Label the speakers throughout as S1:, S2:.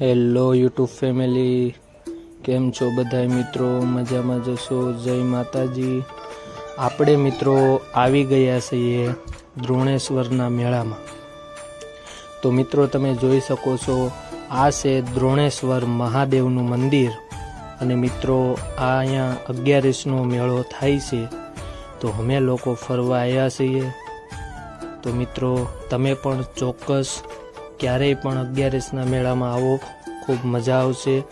S1: Hello YouTube family કેમ છો બધાય મિત્રો? મજામાં જશો? જય માતાજી. આપણે મિત્રો આવી ગયા છીએ દ્રોણેશ્વરના મેળામાં. તો મિત્રો, તમે જોઈ શકો છો, આ છે દ્રોણેશ્વર મહાદેવનું મંદિર. અને મિત્રો, આ અહીંયા અગિયારીસનો મેળો થાય છે. તો અમે લોકો ફરવા આવ્યા છીએ. તો મિત્રો, તમે પણ ચોક્કસ ક્યારેય પણ અગિયારસના મેળામાં આવો. ખૂબ મજા આવશે.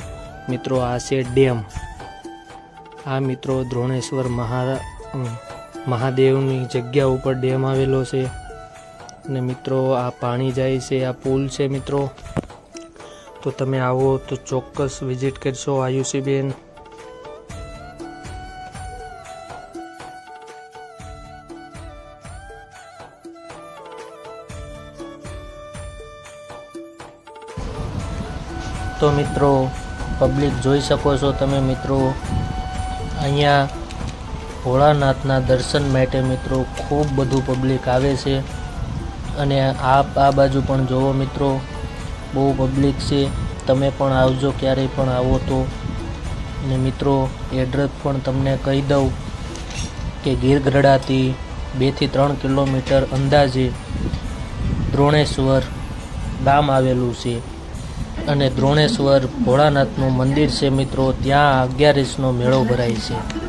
S1: મિત્રો, આ છે ડેમ. આ મિત્રો દ્રોણેશ્વર મહા મહાદેવની જગ્યા ઉપર ડેમ આવેલો છે. અને મિત્રો, આ પાણી જાય છે. આ પુલ છે, મિત્રો. તો તમે આવો તો ચોક્કસ વિઝિટ કરશો આયુષીબેન. તો મિત્રો પબ્લિક જોઈ શકો છો તમે મિત્રો. અહીંયા ભોળાનાથના દર્શન માટે મિત્રો ખૂબ બધું પબ્લિક આવે છે. અને આ આ બાજુ પણ જોવો મિત્રો, બહુ પબ્લિક છે. તમે પણ આવજો, ક્યારેય પણ આવો તો. અને મિત્રો એડ્રેસ પણ તમને કહી દઉં કે ગીરગઢડાથી બેથી ત્રણ કિલોમીટર અંદાજે દ્રોણેશ્વર ગામ આવેલું છે. અને દ્રોણેશ્વર ભોળાનાથનું મંદિર છે મિત્રો. ત્યાં અગિયારીસનો મેળો ભરાય છે.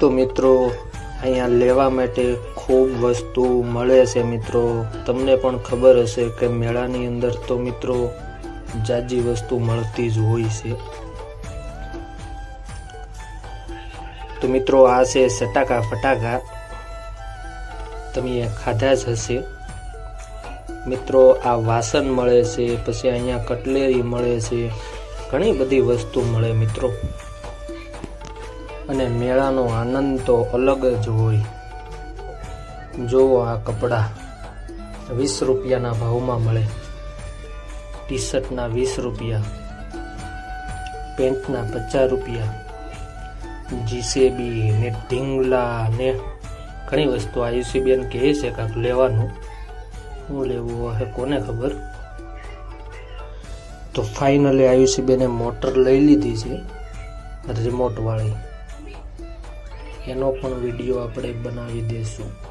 S1: તો મિત્રો, અહીંયા લેવા માટે ખૂબ વસ્તુ મળે છે મિત્રો. તમને પણ ખબર હશે કે મેળાની અંદર તો મિત્રો જાજી વસ્તુ મળતી જ હોય છે. તો મિત્રો, આ છે સટાકા ફટાકા. તમે ખાધા જ હશે. મિત્રો, આ વાસણ મળે છે, પછી અહીંયા કટલેરી મળે છે. ઘણી બધી વસ્તુ મળે મિત્રો. અને મેળાનો આનંદ તો અલગ જ હોય. જુઓ આ કપડાં, વીસ રૂપિયાના ભાવમાં મળે. ટી શર્ટના વીસ રૂપિયા, પેન્ટના પચાસ રૂપિયા, જીસેબી ને ઢીંગલા ને ઘણી વસ્તુ આયુષીબેન કહે છે કાંક લેવાનું. શું લેવું હે કોને ખબર? તો ફાઇનલી આયુષીબેને મોટર લઈ લીધી છે, રિમોટવાળી. એનો પણ વીડિયો આપણે બનાવી દઈશું